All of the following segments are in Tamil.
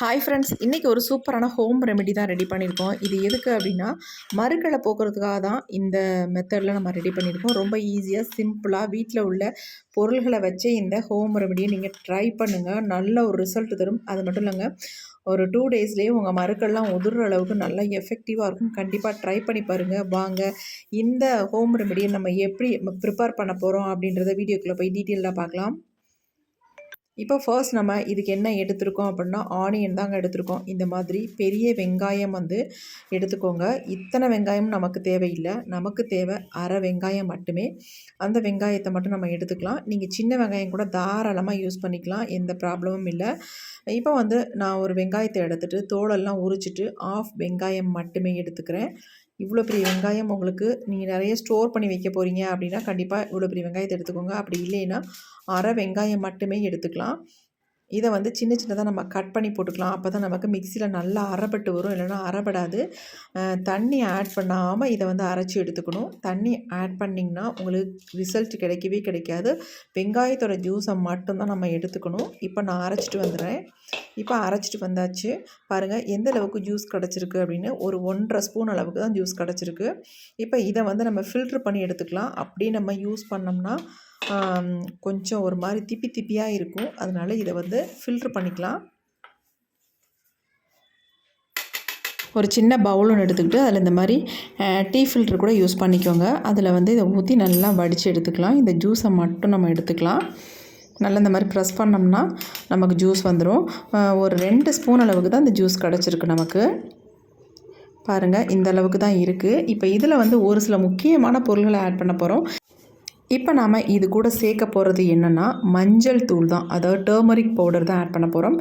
ஹாய் ஃப்ரெண்ட்ஸ் இன்றைக்கி ஒரு சூப்பரான ஹோம் ரெமெடி தான் ரெடி பண்ணியிருக்கோம். இது எதுக்கு அப்படின்னா மறுக்களை போக்குறதுக்காக தான் இந்த மெத்தடில் நம்ம ரெடி பண்ணியிருக்கோம். ரொம்ப ஈஸியாக சிம்பிளாக வீட்டில் உள்ள பொருள்களை வச்சு இந்த ஹோம் ரெமெடியை நீங்கள் ட்ரை பண்ணுங்கள் நல்ல ஒரு ரிசல்ட் தரும். அது மட்டும் இல்லைங்க ஒரு டூ டேஸ்லேயே உங்கள் மறுக்கள்லாம் உதிர்ற அளவுக்கு நல்லா எஃபெக்டிவாக இருக்கும். கண்டிப்பாக ட்ரை பண்ணி பாருங்கள் வாங்க இந்த ஹோம் ரெமெடியை நம்ம எப்படி ப்ரிப்பேர் பண்ண போகிறோம் அப்படின்றத வீடியோக்குள்ளே போய் டீட்டெயிலாக பார்க்கலாம். இப்போ ஃபர்ஸ்ட் நம்ம இதுக்கு என்ன எடுத்திருக்கோம் அப்படின்னா ஆனியன் தாங்க எடுத்திருக்கோம். இந்த மாதிரி பெரிய வெங்காயம் வந்து எடுத்துக்கோங்க. இத்தனை வெங்காயம் நமக்கு தேவையில்லை. நமக்கு தேவை அரை வெங்காயம் மட்டுமே. அந்த வெங்காயத்தை மட்டும் நம்ம எடுத்துக்கலாம். நீங்கள் சின்ன வெங்காயம் கூட தாராளமாக யூஸ் பண்ணிக்கலாம். எந்த ப்ராப்ளமும் இல்லை. இப்போ வந்து நான் ஒரு வெங்காயத்தை எடுத்துகிட்டு தோலெல்லாம் உரிச்சிட்டு ஆஃப் வெங்காயம் மட்டுமே எடுத்துக்கிறேன். இவ்வளோ பெரிய வெங்காயம் உங்களுக்கு நீங்கள் நிறைய ஸ்டோர் பண்ணி வைக்க போகிறீங்க அப்படின்னா கண்டிப்பாக இவ்வளோ பெரிய வெங்காயத்தை எடுத்துக்கோங்க. அப்படி இல்லைன்னா அரை வெங்காயம் மட்டுமே எடுத்துக்கலாம். இதை வந்து சின்ன சின்னதாக நம்ம கட் பண்ணி போட்டுக்கலாம். அப்போ தான் நமக்கு மிக்சியில் நல்லா அரைப்பட்டு வரும். இல்லைன்னா அரைப்படாது. தண்ணி ஆட் பண்ணாமல் இதை வந்து அரைச்சி எடுத்துக்கணும். தண்ணி ஆட் பண்ணிங்கன்னா உங்களுக்கு ரிசல்ட் கிடைக்கவே கிடைக்காது. வெங்காயத்தோட ஜூஸை மட்டும்தான் நம்ம எடுத்துக்கணும். இப்போ நான் அரைச்சிட்டு வந்துடுறேன். இப்போ அரைச்சிட்டு வந்தாச்சு. பாருங்கள் எந்த அளவுக்கு ஜூஸ் கிடச்சிருக்கு அப்படின்னு ஒரு ஒன்றரை ஸ்பூன் அளவுக்கு தான் ஜூஸ் கிடச்சிருக்கு. இப்போ இதை வந்து நம்ம ஃபில்ட்ரு பண்ணி எடுத்துக்கலாம். அப்படி நம்ம யூஸ் பண்ணோம்னா கொஞ்சம் ஒரு மாதிரி திப்பி திப்பியாக இருக்கும். அதனால் இதை வந்து ஃபில்ட்ரு பண்ணிக்கலாம். ஒரு சின்ன பவுல் ஒன்று எடுத்துக்கிட்டு அதில் இந்த மாதிரி டீ ஃபில்ட்ரு கூட யூஸ் பண்ணிக்கோங்க. அதில் வந்து இதை ஊற்றி நல்லா வடித்து எடுத்துக்கலாம். இந்த ஜூஸை மட்டும் நம்ம எடுத்துக்கலாம். நல்லா இந்த மாதிரி ப்ரெஸ் பண்ணோம்னா நமக்கு ஜூஸ் வந்துடும் ஒரு ரெண்டு ஸ்பூன் அளவுக்கு தான் இந்த ஜூஸ் கிடச்சிருக்கு நமக்கு. பாருங்கள் இந்த அளவுக்கு தான் இருக்குது இப்போ இதில் வந்து ஒரு சில முக்கியமான பொருள்களை ஆட் பண்ண போகிறோம் இப்போ நாம் இது கூட சேர்க்க போகிறது என்னென்னா மஞ்சள் தூள் தான். அதாவது டேர்மரிக் பவுடர் தான் ஆட் பண்ண போகிறோம்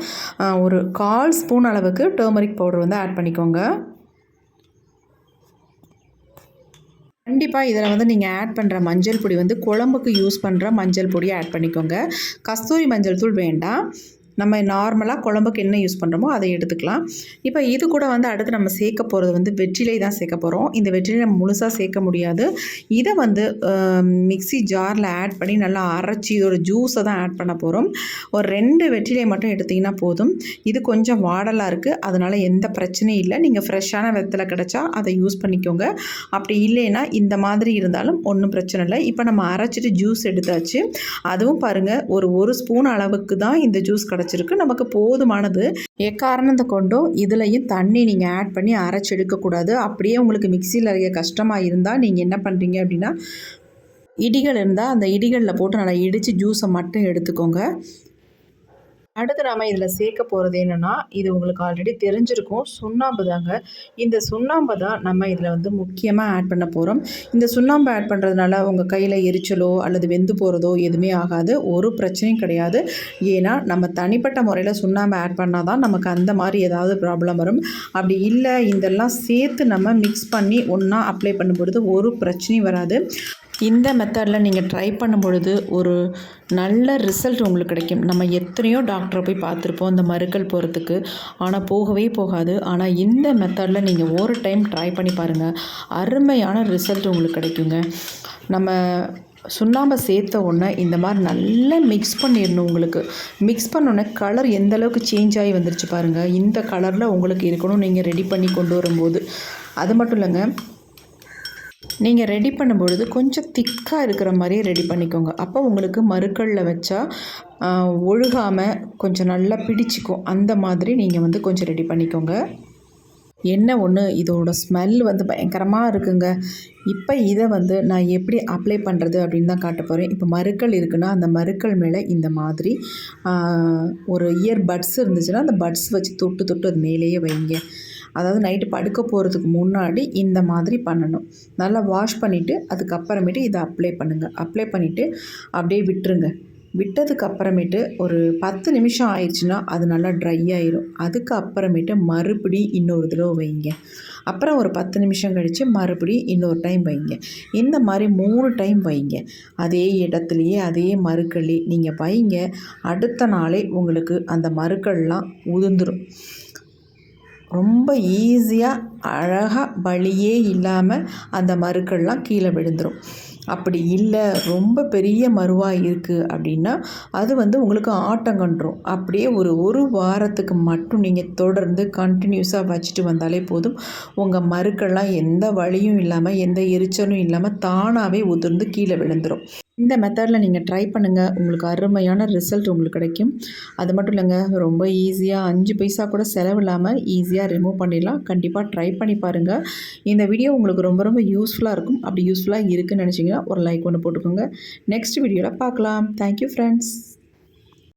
ஒரு கால் ஸ்பூன் அளவுக்கு டேர்மரிக் பவுடர் வந்து ஆட் பண்ணிக்கோங்க. கண்டிப்பாக இதில் வந்து நீங்கள் ஆட் பண்ணுற மஞ்சள் பொடி வந்து குழம்புக்கு யூஸ் பண்ணுற மஞ்சள் பொடியை ஆட் பண்ணிக்கோங்க. கஸ்தூரி மஞ்சள் தூள் வேண்டாம். நம்ம நார்மலாக குழம்புக்கு என்ன யூஸ் பண்ணுறோமோ அதை எடுத்துக்கலாம். இப்போ இது கூட வந்து அடுத்து நம்ம சேர்க்க போகிறது வந்து வெற்றிலை தான் சேர்க்க போகிறோம் இந்த வெற்றிலை நம்ம முழுசாக சேர்க்க முடியாது. இதை வந்து மிக்சி ஜாரில் ஆட் பண்ணி நல்லா அரைச்சி இதோட ஜூஸை தான் ஆட் பண்ண போகிறோம் ஒரு ரெண்டு வெற்றிலை மட்டும் எடுத்திங்கன்னா போதும். இது கொஞ்சம் வாடலாக இருக்குது அதனால் எந்த பிரச்சனையும் இல்லை. நீங்கள் ஃப்ரெஷ்ஷான வெத்தலை கிடச்சா அதை யூஸ் பண்ணிக்கோங்க. அப்படி இல்லைன்னா இந்த மாதிரி இருந்தாலும் ஒன்றும் பிரச்சனை இல்லை. இப்போ நம்ம அரைச்சிட்டு ஜூஸ் எடுத்தாச்சு. அதுவும் பாருங்கள் ஒரு ஒரு ஸ்பூன் அளவுக்கு தான் இந்த ஜூஸ் கிடச்சி கிடச்சிருக்கு. நமக்கு போதுமானது. எக்காரணத்தை கொண்டும் இதுலையும் தண்ணி நீங்கள் ஆட் பண்ணி அரைச்சி எடுக்கக்கூடாது. அப்படியே உங்களுக்கு மிக்சியில் அரைக்க கஷ்டமாக இருந்தால் நீங்கள் என்ன பண்ணுறீங்க அப்படின்னா இடிகள் இருந்தால் அந்த இடிகளில் போட்டு நல்லா இடித்து ஜூஸை மட்டும் எடுத்துக்கோங்க. அடுத்து நாம் இதில் சேர்க்க போகிறது என்னென்னா இது உங்களுக்கு ஆல்ரெடி தெரிஞ்சிருக்கும். சுண்ணாம்பு தாங்க. இந்த சுண்ணாம்பை தான் நம்ம இதில் வந்து முக்கியமாக ஆட் பண்ண போகிறோம் இந்த சுண்ணாம்பு ஆட் பண்ணுறதுனால உங்கள் கையில் எரிச்சலோ அல்லது வெந்து போகிறதோ எதுவுமே ஆகாது. ஒரு பிரச்சனையும் கிடையாது. ஏன்னா நம்ம தனிப்பட்ட முறையில் சுண்ணாம்பு ஆட் பண்ணால் தான் நமக்கு அந்த மாதிரி ஏதாவது ப்ராப்ளம் வரும். அப்படி இல்லை இதெல்லாம் சேர்த்து நம்ம மிக்ஸ் பண்ணி ஒன்றா அப்ளை பண்ணும்பொழுது ஒரு பிரச்சனையும் வராது. இந்த மெத்தடில் நீங்கள் ட்ரை பண்ணும் பொழுது ஒரு நல்ல ரிசல்ட் உங்களுக்கு கிடைக்கும். நம்ம எத்தனையோ டாக்டரை போய் பார்த்துருப்போம் இந்த மறுக்கல் போகிறதுக்கு ஆனால் போகவே போகாது. ஆனால் இந்த மெத்தடில் நீங்கள் ஒரு டைம் ட்ரை பண்ணி பாருங்கள் அருமையான ரிசல்ட் உங்களுக்கு கிடைக்குங்க. நம்ம சுண்ணாம்பை சேர்த்த உடனே இந்த மாதிரி நல்லா மிக்ஸ் பண்ணிடணும் உங்களுக்கு. மிக்ஸ் பண்ணோன்னே கலர் எந்த அளவுக்கு சேஞ்ச் ஆகி வந்துருச்சு பாருங்கள் இந்த கலரில் உங்களுக்கு இருக்கணும். நீங்கள் ரெடி பண்ணி கொண்டு வரும்போது. அது மட்டும் இல்லைங்க. நீங்கள் ரெடி பண்ணும்பொழுது கொஞ்சம் திக்காக இருக்கிற மாதிரியே ரெடி பண்ணிக்கோங்க. அப்போ உங்களுக்கு மறுக்கல்ல வச்சா ஒழுகாமல் கொஞ்சம் நல்லா பிடிச்சிக்கும். அந்த மாதிரி நீங்கள் வந்து கொஞ்சம் ரெடி பண்ணிக்கோங்க. என்ன ஒன்று இதோட ஸ்மெல் வந்து பயங்கரமாக இருக்குங்க. இப்போ இதை வந்து நான் எப்படி அப்ளை பண்ணுறது அப்படின்னு தான் காட்ட போகிறேன் இப்போ மறுக்கள் இருக்குன்னா அந்த மறுக்கள் மேலே இந்த மாதிரி ஒரு இயர் பட்ஸ் இருந்துச்சுன்னா அந்த பட்ஸ் வச்சு தொட்டு தொட்டு அது மேலேயே வைங்க. அதாவது நைட்டு படுக்க போகிறதுக்கு முன்னாடி இந்த மாதிரி பண்ணணும். நல்லா வாஷ் பண்ணிவிட்டு அதுக்கப்புறமேட்டு இதை அப்ளை பண்ணுங்கள் அப்ளை பண்ணிவிட்டு அப்படியே விட்டுருங்க. விட்டதுக்கு அப்புறமேட்டு ஒரு பத்து நிமிஷம் ஆயிடுச்சுன்னா அது நல்லா ட்ரை ஆயிரும். அதுக்கு அப்புறமேட்டு மறுபடி இன்னொரு தடவை வைங்க. அப்புறம் ஒரு பத்து நிமிஷம் கழித்து மறுபடியும் இன்னொரு டைம் வைங்க. இந்த மாதிரி மூணு டைம் வைங்க. அதே இடத்துலையே அதே மறுக்கள்லேயே நீங்கள் வைங்க. அடுத்த நாளே உங்களுக்கு அந்த மறுக்கள்லாம் உதிர்ந்துடும் ரொம்ப ஈஸியாக அழகாக வழியே இல்லாமல் அந்த மருக்கள்லாம் கீழே விழுந்துடும் அப்படி இல்லை ரொம்ப பெரிய மருவாக இருக்குது அப்படின்னா அது வந்து உங்களுக்கு ஆட்டங்கன்றும் அப்படியே ஒரு ஒரு வாரத்துக்கு மட்டும் நீங்கள் தொடர்ந்து கண்டினியூஸாக வச்சுட்டு வந்தாலே போதும். உங்கள் மருக்கள்லாம் எந்த வழியும் இல்லாமல் எந்த எரிச்சலும் இல்லாமல் தானாகவே உதிர்ந்து கீழே விழுந்துடும் இந்த மெத்தடில் நீங்கள் ட்ரை பண்ணுங்கள் உங்களுக்கு அருமையான ரிசல்ட் உங்களுக்கு கிடைக்கும். அது மட்டும் இல்லைங்க ரொம்ப ஈஸியாக அஞ்சு பைசா கூட செலவு இல்லாமல் ஈஸியாக ரிமூவ் பண்ணிடலாம். கண்டிப்பாக ட்ரை பண்ணி பாருங்கள் இந்த வீடியோ உங்களுக்கு ரொம்ப ரொம்ப யூஸ்ஃபுல்லாக இருக்கும். அப்படி யூஸ்ஃபுல்லாக இருக்குதுன்னு நினச்சிங்கன்னா ஒரு லைக் ஒன்று போட்டுக்கோங்க. நெக்ஸ்ட் வீடியோவில் பார்க்கலாம். Thank you friends